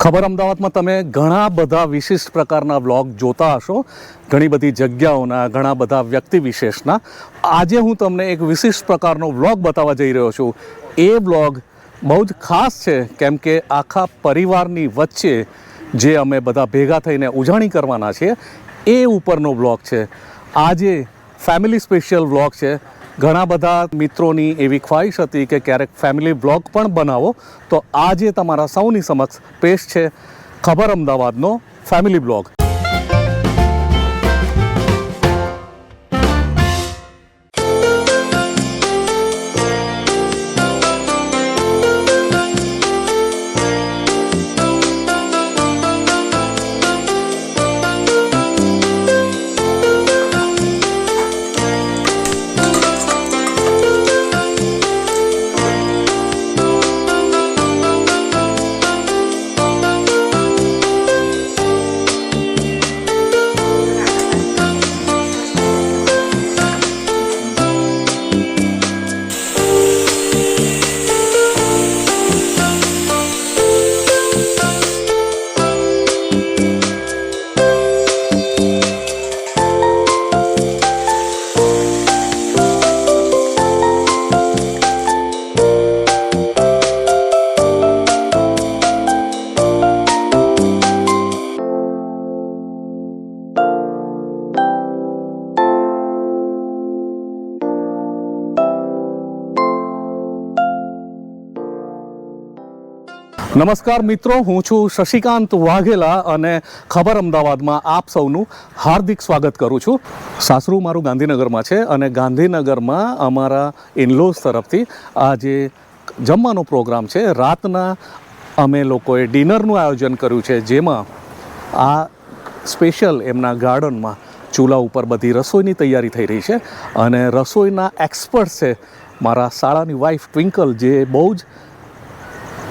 ખબર અમદાવાદમાં તમે ઘણા બધા વિશિષ્ટ પ્રકારના વ્લોગ જોતા હશો. ઘણી બધી જગ્યાઓના, ઘણા બધા વ્યક્તિ વિશેષના. આજે હું તમને એક વિશિષ્ટ પ્રકારનો વ્લોગ બતાવવા જઈ રહ્યો છું. એ વ્લોગ બહુ જ ખાસ છે, કેમ કે આખા પરિવારની વચ્ચે જે અમે બધા ભેગા થઈને ઉજાણી કરવાના છીએ, એ ઉપરનો વ્લોગ છે. આજે ફેમિલી સ્પેશિયલ વ્લોગ છે. ઘણા બધા મિત્રોની એવી ખ્વાહિશ હતી કે ક્યારેક ફેમિલી બ્લોગ પણ બનાવો. તો આજે તમારા સૌની સમક્ષ પેશ છે ખબર અમદાવાદનો ફેમિલી બ્લોગ નમસ્કાર મિત્રો, હું છું શશિકાંત વાઘેલા અને ખબર અમદાવાદમાં આપ સૌનું હાર્દિક સ્વાગત કરું છું. સાસરું મારું ગાંધીનગરમાં છે અને ગાંધીનગરમાં અમારા ઇનલોઝ તરફથી આ જે જમવાનો પ્રોગ્રામ છે. રાતના અમે લોકોએ ડિનરનું આયોજન કર્યું છે, જેમાં આ સ્પેશિયલ એમના ગાર્ડનમાં ચૂલા ઉપર બધી રસોઈની તૈયારી થઈ રહી છે અને રસોઈના એક્સપર્ટ છે મારા શાળાની વાઈફ ટ્વિંકલ, જે બહુ જ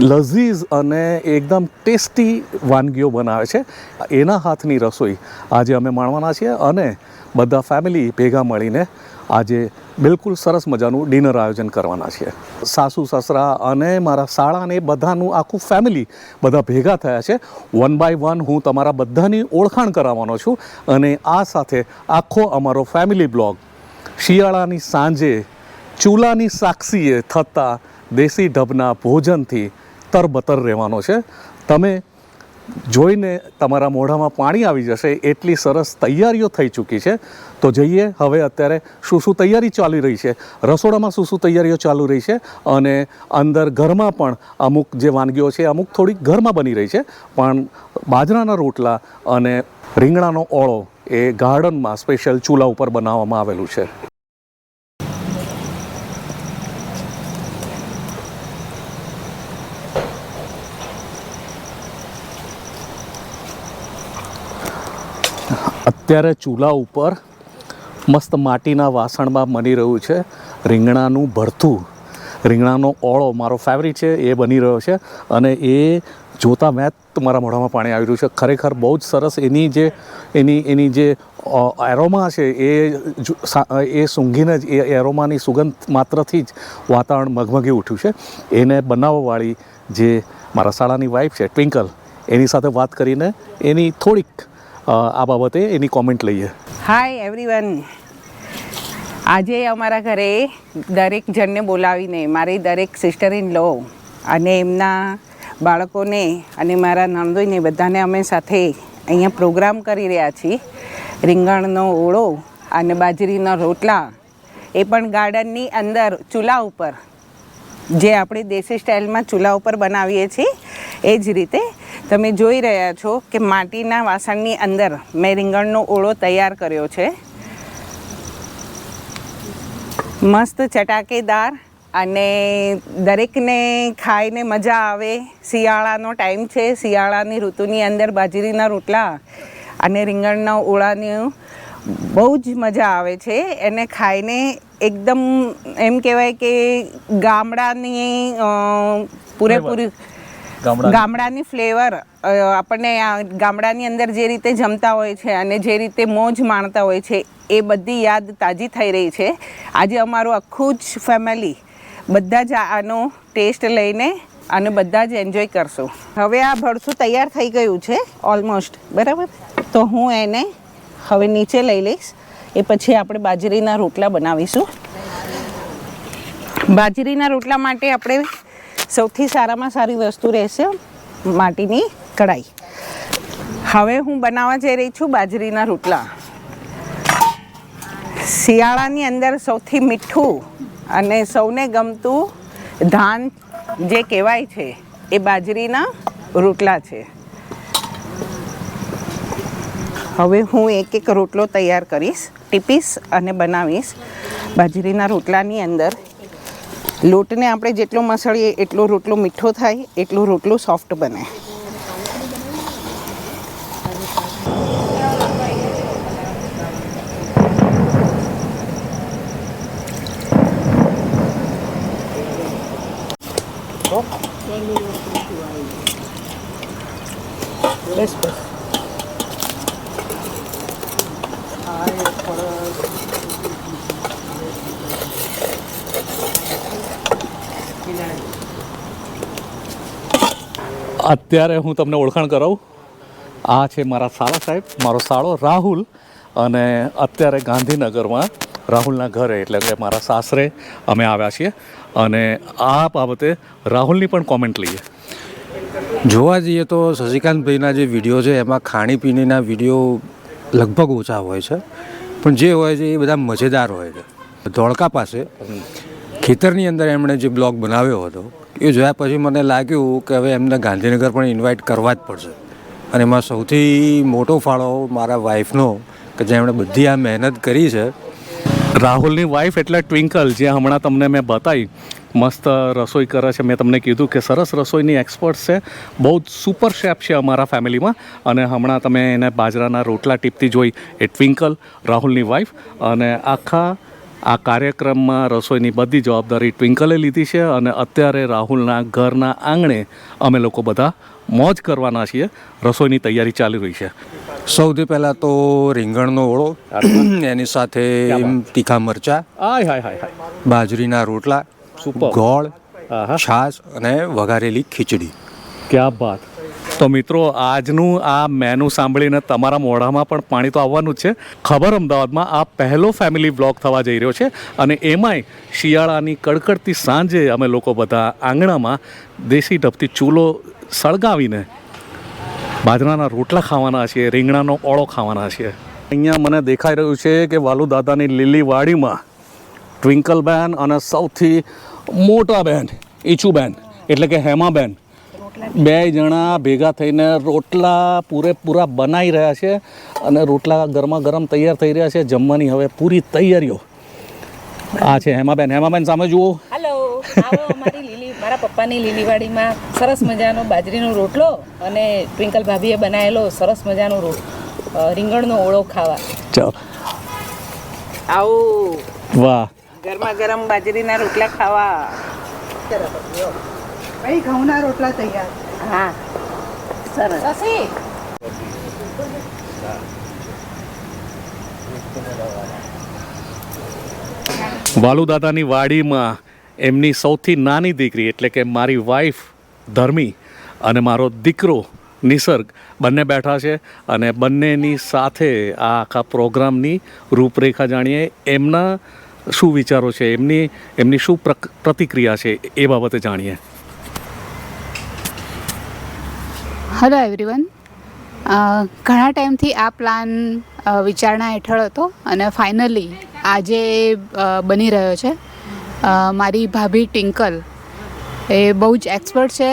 લઝીઝ અને એકદમ ટેસ્ટી વાનગીઓ બનાવે છે. એના હાથની રસોઈ આજે અમે માણવાના છીએ અને બધા ફેમિલી ભેગા મળીને આજે બિલકુલ સરસ મજાનું ડિનર આયોજન કરવાના છીએ. સાસુ, સસરા અને મારા શાળાને બધાનું આખું ફેમિલી બધા ભેગા થયા છે. વન બાય વન હું તમારા બધાની ઓળખાણ કરાવવાનો છું અને આ સાથે આખો અમારો ફેમિલી બ્લોગ શિયાળાની સાંજે ચૂલાની સાક્ષીએ થતા દેશી ઢબના ભોજનથી તરબતર રહેવાનો છે. તમે જોઈને તમારા મોઢામાં પાણી આવી જશે, એટલી સરસ તૈયારીઓ થઈ ચૂકી છે. તો જઈએ, હવે અત્યારે શું શું તૈયારી ચાલી રહી છે? રસોડામાં શું શું તૈયારીઓ ચાલુ રહી છે? અને અંદર ઘરમાં પણ અમુક જે વાનગીઓ છે, અમુક થોડીક ઘરમાં બની રહી છે. પણ બાજરાના રોટલા અને રીંગણાનો ઓળો એ ગાર્ડનમાં સ્પેશિયલ ચૂલા ઉપર બનાવવામાં આવેલું છે. અત્યારે ચૂલા ઉપર મસ્ત માટીના વાસણમાં બની રહ્યું છે. રીંગણાનું ભરથું. રીંગણાનો ઓળો મારો ફેવરિટ છે, એ બની રહ્યો છે અને એ જોતાં મેં તમારા મારા મોઢામાં પાણી આવી રહ્યું છે. ખરેખર બહુ જ સરસ એની જે, એની એની જે એરોમા છે એ એ સૂંઘીને જ, એ એરોમાની સુગંધ માત્રથી જ વાતાવરણ મગમગી ઉઠ્યું છે. એને બનાવવાવાળી જે મારા શાળાની વાઈફ છે ટ્વિંકલ એની સાથે વાત કરીને એની થોડીક આ બાબતે એની કોમેન્ટ લઈએ. હાય એવરીવન આજે અમારા ઘરે દરેક જણને બોલાવીને મારી દરેક સિસ્ટર ઇન લો અને એમના બાળકોને અને મારા નણદોઈને બધાને અમે સાથે અહીંયા પ્રોગ્રામ કરી રહ્યા છીએ. રીંગણનો ઓળો અને બાજરીના રોટલા એ પણ ગાર્ડનની અંદર ચૂલા ઉપર જે આપણે દેશી સ્ટાઇલમાં ચૂલા ઉપર બનાવીએ છીએ, એ જ રીતે તમે જોઈ રહ્યા છો કે માટીના વાસણની અંદર મેં રીંગણનો ઓળો તૈયાર કર્યો છે. મસ્ત ચટાકેદાર અને દરેકને ખાઈને મજા આવે. શિયાળાનો ટાઈમ છે, શિયાળાની ઋતુની અંદર બાજરીના રોટલા અને રીંગણના ઓળાની બહુ જ મજા આવે છે. એને ખાઈને એકદમ એમ કહેવાય કે ગામડાની પૂરેપૂરી ગામડાની. ફ્લેવર આપણને ગામડાની અંદર જે રીતે જમતા હોય છે અને જે રીતે મોજ માણતા હોય છે એ બધી યાદ તાજી થઈ રહી છે. આજે અમારું આખું જ ફેમિલી બધા જ આનો ટેસ્ટ લઈને અને બધા જ એન્જોય કરશું. હવે આ ભરસું તૈયાર થઈ ગયું છે ઓલમોસ્ટ બરાબર? તો હું એને હવે નીચે લઈ લઈશ. એ પછી આપણે બાજરીના રોટલા બનાવીશું. બાજરીના રોટલા માટે આપણે સૌથી સારામાં સારી વસ્તુ રહેશે માટીની કઢાઈ. હવે હું બનાવવા જઈ રહી છું બાજરીના રોટલા. શિયાળાની અંદર સૌથી મીઠું અને સૌને ગમતું ધાન જે કહેવાય છે, એ બાજરીના રોટલા છે. હવે હું એક એક રોટલો તૈયાર કરીશ, ટીપીશ અને બનાવીશ. બાજરીના રોટલાની અંદર લોટને આપણે જેટલો મસળીએ એટલો રોટલો મીઠો થાય, એટલો રોટલો સોફ્ટ બને. બસ બસ અત્યારે હું તમને ઓળખાણ કરાવું. આ છે મારા સાળા સાહેબ, મારો સાળો રાહુલ અને અત્યારે ગાંધીનગરમાં રાહુલના ઘરે, એટલે કે મારા સાસરે અમે આવ્યા છીએ. અને આ બાબતે રાહુલની પણ કોમેન્ટ લઈએ. જોવા જઈએ તો શશિકાંતભાઈના જે વીડિયો છે, એમાં ખાણીપીણીના વીડિયો લગભગ ઓછા હોય છે. પણ જે હોય છે એ બધા મજેદાર હોય છે. ધોળકા પાસે ખેતરની અંદર એમણે જે બ્લોગ બનાવ્યો હતો, એ જોયા પછી મને લાગ્યું કે હવે એમને ગાંધીનગર પણ ઇન્વાઇટ કરવા જ પડશે. અને એમાં સૌથી મોટો ફાળો મારા વાઈફનો કે જેમણે બધી આ મહેનત કરી છે. રાહુલની વાઈફ એટલે ટ્વિંકલ જે હમણાં તમને મેં બતાવી. મસ્ત રસોઈ કરે છે. મેં તમને કીધું કે સરસ રસોઈની એક્સપર્ટ છે. બહુ જ સુપર શેફ છે અમારા ફેમિલીમાં અને હમણાં તમે એને બાજરાના રોટલા ટીપતી જોઈ એ ટ્વિંકલ રાહુલની વાઈફ અને આખા આ કાર્યક્રમમાં રસોઈની બધી જવાબદારી ટ્વિંકલે લીધી છે. અને અત્યારે રાહુલના ઘરના આંગણે અમે લોકો બધા મોજ કરવાના છીએ. રસોઈની તૈયારી ચાલી રહી છે. સૌથી પહેલાં તો રીંગણનો ઓળો એની સાથે તીખા મરચાં હાય હાય હાય. બાજરીના રોટલા. ગોળ છાશ અને વઘારેલી ખીચડી. ક્યાં બાત. તો મિત્રો આજનું આ મેનુ સાંભળીને તમારા મોઢામાં પણ પાણી તો આવવાનું જ છે. ખબર અમદાવાદમાં આ પહેલો ફેમિલી બ્લોગ થવા જઈ રહ્યો છે અને એમાંય શિયાળાની કડકડતી સાંજે અમે લોકો બધા આંગણામાં દેશી ઢબથી ચૂલો સળગાવીને બાજરાના રોટલા ખાવાના છીએ રીંગણાનો ઓળો ખાવાના છીએ. અહીંયા મને દેખાઈ રહ્યું છે કે વાલુ દાદાની લીલી વાડીમાં ટ્વિંકલબેન અને સૌથી મોટા બેન ઈચુબેન એટલે કે હેમાબેન બે જણા ભેગા થઈને રોટલા પૂરેપૂરા બનાવી રહ્યા છે અને રોટલા ગરમા ગરમ તૈયાર થઈ રહ્યા છે. જમવાની હવે પૂરી તૈયારીઓ. આ છે હેમાબેન હેમાબેન સામે જુઓ. હેલો અમારી લીલી મારા પપ્પાની લીલીવાડીમાં સરસ મજાનો બાજરીનો રોટલો અને ટ્વિંકલ ભાભીએ બનાવેલો સરસ મજાનો રોટ રીંગણનો ઓળો ખાવા. ચાલો. આવું. વાહ. ગરમા ગરમ બાજરીના રોટલા ખાવા. ભાઈ ઘઉંના રોટલા તૈયાર? હા. સરસ. સસી વાલુદાદાની વાડીમાં એમની સૌથી નાની દીકરી એટલે કે મારી વાઈફ ધર્મી અને મારો દીકરો નિસર્ગ બંને બેઠા છે અને બંનેની સાથે આ આખા પ્રોગ્રામની રૂપરેખા જાણીએ. એમના શું વિચારો છે? એમની એમની શું પ્રતિક્રિયા છે એ બાબતે જાણીએ. હેલો એવરીવન ઘણા ટાઈમથી આ પ્લાન વિચારણા હેઠળ હતો અને ફાઇનલી આજે બની રહ્યો છે. મારી ભાભી ટિંકલ એ બહુ જ એક્સપર્ટ છે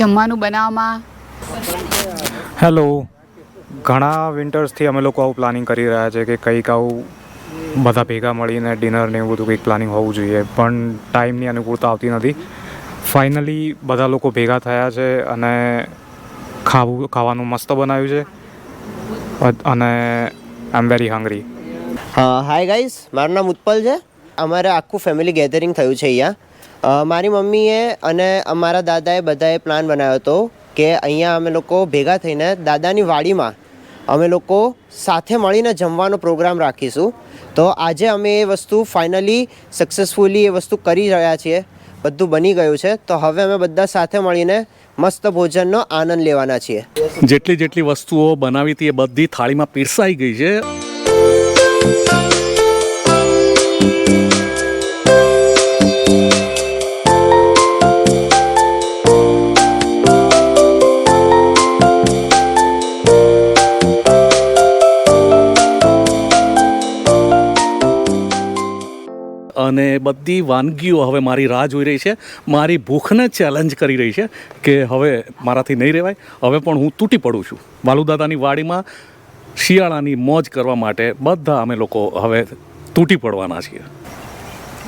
જમવાનું બનાવવામાં. હેલો ઘણા વિન્ટર્સથી અમે લોકો આવું પ્લાનિંગ કરી રહ્યા છે કે કંઈક આવું બધા ભેગા મળીને ડિનર ને એવું બધું કંઈક પ્લાનિંગ હોવું જોઈએ. પણ ટાઈમની અનુકૂળતા આવતી નથી. ફાઇનલી બધા લોકો ભેગા થયા છે અને ખાવું, ખાવાનું મસ્ત બનાવ્યું છે. અને I am very hungry hi guys મારું નામ ઉત્પલ છે. અમારે આખું ફેમિલી ગેધરિંગ થયું છે અહીંયા. મારી મમ્મીએ અને અમારા દાદાએ બધાએ પ્લાન બનાવ્યો હતો કે અહીંયા અમે લોકો ભેગા થઈને દાદાની વાડીમાં અમે લોકો સાથે મળીને જમવાનો પ્રોગ્રામ રાખીશું. તો આજે અમે એ વસ્તુ ફાઇનલી સક્સેસફુલી એ વસ્તુ કરી રહ્યા છીએ. બધું બની ગયું છે. તો હવે અમે બધા સાથે મળીને મસ્ત ભોજનનો આનંદ લેવાના છીએ. જેટલી જેટલી વસ્તુઓ બનાવી હતી એ બધી થાળીમાં પીરસાઈ ગઈ છે. અને બધી વાનગીઓ હવે મારી રાહ જોઈ રહી છે. મારી ભૂખને ચેલેન્જ કરી રહી છે કે હવે મારાથી નહીં રહેવાય હવે પણ હું તૂટી પડું છું. વાલુદાદાની વાડીમાં શિયાળાની મોજ કરવા માટે બધા અમે લોકો હવે તૂટી પડવાના છીએ.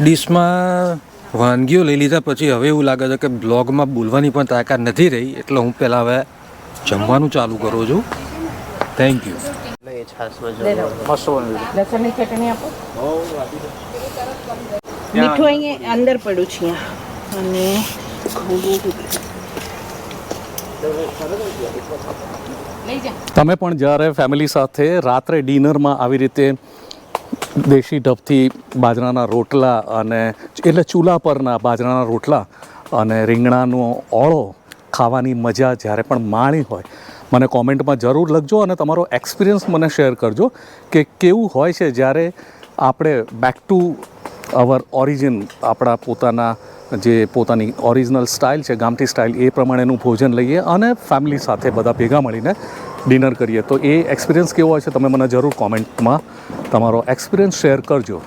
ડીશમાં વાનગીઓ લઈ લીધા પછી હવે એવું લાગે છે કે બ્લોગમાં બોલવાની પણ તાકાત નથી રહી. એટલે હું પહેલાં હવે જમવાનું ચાલુ કરું છું. થેન્ક યુ લસણની ચટણી આપો. મીઠું અહીંયા અંદર પડ્યું છે અને તમે પણ જ્યારે ફેમિલી સાથે રાત્રે ડિનરમાં આવી રીતે દેશી ઢબથી બાજરાના રોટલા અને એટલે ચૂલા પરના બાજરાના રોટલા અને રીંગણાનો ઓળો ખાવાની મજા જ્યારે પણ માણી હોય મને કોમેન્ટમાં જરૂર લખજો અને તમારો એક્સપિરિયન્સ મને શેર કરજો કે કેવું હોય છે જ્યારે આપણે બેક ટુ અવર ઓરિજિન આપણા પોતાના જે પોતાની ઓરિજિનલ સ્ટાઇલ છે, ગામઠી સ્ટાઇલ એ પ્રમાણેનું ભોજન લઈએ અને ફેમિલી સાથે બધા ભેગા મળીને ડિનર કરીએ. તો એ એક્સપિરિયન્સ કેવો છે, તમે મને જરૂર કોમેન્ટમાં તમારો એક્સપિરિયન્સ શેર કરજો.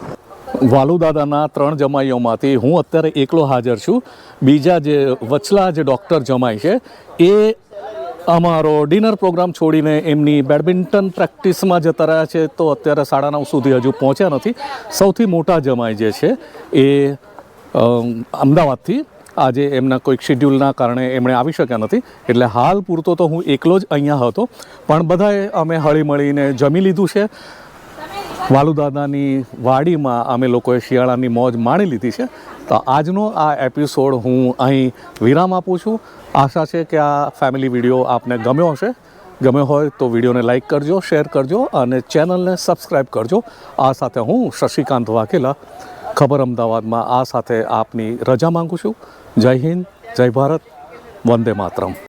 વાલુદાદાના ત્રણ જમાઈઓમાંથી હું અત્યારે એકલો હાજર છું. બીજા જે વચલા જે ડૉક્ટર જમાઈ છે, એ અમારો ડિનર પ્રોગ્રામ છોડીને એમની બેડમિન્ટન પ્રેક્ટિસમાં જતા રહ્યા છે, તો અત્યારે સાડા નવ સુધી હજુ પહોંચ્યા નથી. સૌથી મોટા જમાઈ જે છે એ અમદાવાદથી આજે એમના કોઈક શેડ્યુલના કારણે એમણે આવી શક્યા નથી. એટલે હાલ પૂરતો તો હું એકલો જ અહીંયા હતો. પણ બધાએ અમે હળીમળીને જમી લીધું છે. વાલુદાદાની વાડીમાં અમે લોકોએ શિયાળાની મોજ માણી લીધી છે. તો આજનો આ એપિસોડ હું અહીં વિરામ આપું છું. આશા છે કે આ ફેમિલી વીડિયો આપને ગમ્યો હશે. ગમ્યો હોય તો વિડીયોને લાઇક કરજો શેર કરજો અને ચેનલને સબસ્ક્રાઈબ કરજો. આ સાથે હું શશિકાંત વાઘેલા ખબર અમદાવાદમાં આ સાથે આપની રજા માંગુ છું. જય હિન્દ, જય ભારત, વંદે માતરમ.